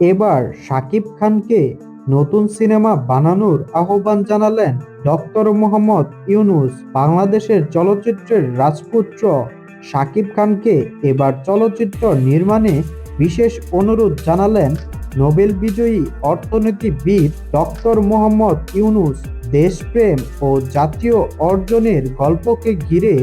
এবার শাকিব খানকে নতুন সিনেমা বানানোর আহ্বান জানালেন ডক্টর মোহাম্মদ ইউনুস। বাংলাদেশের চলচ্চিত্রের রাজপুত্র শাকিব খানকে এবার চলচ্চিত্র নির্মাণে বিশেষ অনুরোধ জানালেন নোবেল বিজয়ী অর্থনীতিবিদ ডক্টর মোহাম্মদ ইউনুস। দেশপ্রেম ও জাতীয় অর্জনের গল্পকে ঘিরে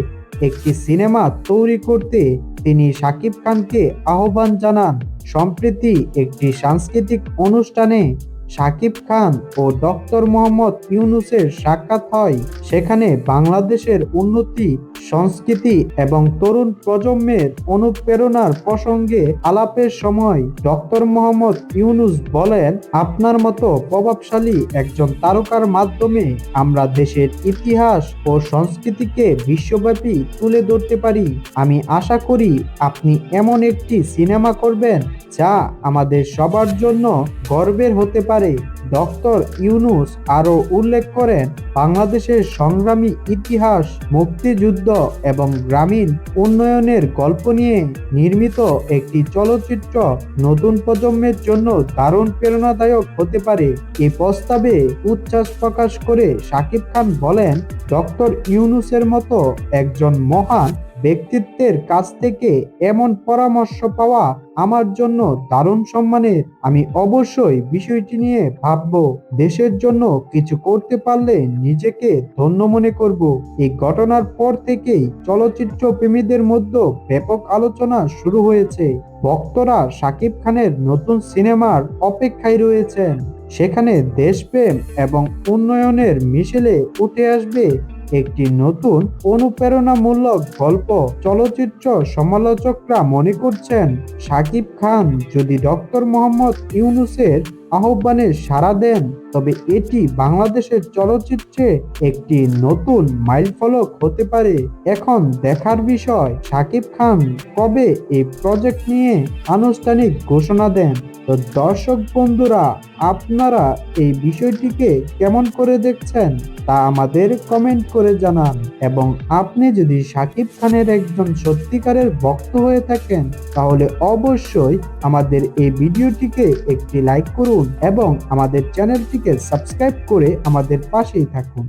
একটি সিনেমা তৈরি করতে তিনি শাকিব খানকে আহ্বান জানান। সম্প্রতি একটি সাংস্কৃতিক অনুষ্ঠানে শাকিব খান ও ডক্টর মোহাম্মদ ইউনুসের সাক্ষাৎ হয়। সেখানে বাংলাদেশের উন্নতি সংস্কৃতি এবং তরুণ প্রজন্মের অনুপ্রেরণার প্রসঙ্গে আলাপের সময় ডক্টর মোহাম্মদ ইউনুস বলেন, আপনার মতো প্রভাবশালী একজন তারকার মাধ্যমে আমরা দেশের ইতিহাস ও সংস্কৃতিকে বিশ্বব্যাপী তুলে ধরতে পারি। আমি আশা করি আপনি এমন একটি সিনেমা করবেন যা আমাদের সবার জন্য গর্বের হতে পারে, ডক্টর ইউনুস আরও উল্লেখ করেন, বাংলাদেশের সংগ্রামী ইতিহাস, মুক্তিযুদ্ধ এবং গ্রামীণ উন্নয়নের গল্প নিয়ে নির্মিত একটি চলচ্চিত্র নতুন প্রজন্মের জন্য দারুণ প্রেরণাদায়ক হতে পারে। এ প্রস্তাবে উচ্ছ্বাস প্রকাশ করে শাকিব খান বলেন, ডক্টর ইউনুসের মতো একজন মহান ব্যক্তিত্বের কাছ থেকে এমন পরামর্শ পাওয়া আমার জন্য দারুণ সম্মানের। আমি অবশ্যই বিষয়টি নিয়ে ভাবব, দেশের জন্য কিছু করতে পারলে নিজেকে ধন্য মনে করব। এই ঘটনার পর থেকেই চলচ্চিত্র প্রেমীদের মধ্যে ব্যাপক আলোচনা শুরু হয়েছে। ভক্তরা শাকিব খানের নতুন সিনেমার অপেক্ষায় রয়েছেন। সেখানে দেশপ্রেম এবং উন্নয়নের মিশেলে উঠে আসবে একটি নতুন অনুপ্রেরণামূলক গল্প চলচ্চিত্র সমালোচকরা মনে করছেন সাকিব খান যদি ডক্টর মোহাম্মদ ইউনুসের আহ্বানে সাড়া দেন, তবে এটি বাংলাদেশের চলচ্চিত্রে একটি নতুন মাইলফলক হতে পারে। এখন দেখার বিষয় শাকিব খান কবে এই প্রজেক্ট নিয়ে আনুষ্ঠানিক ঘোষণা দেন? তো দর্শক বন্ধুরা, আপনারা এই বিষয়টিকে কেমন করে দেখছেন তা আমাদের কমেন্ট করে জানান। এবং আপনি যদি শাকিব খানের একজন সত্যিকারের ভক্ত হয়ে থাকেন, তাহলে অবশ্যই আমাদের এই ভিডিওটিকে একটি লাইক করুন। এবং আমাদের চ্যানেলটিকে সাবস্ক্রাইব করে আমাদের পাশেই থাকুন।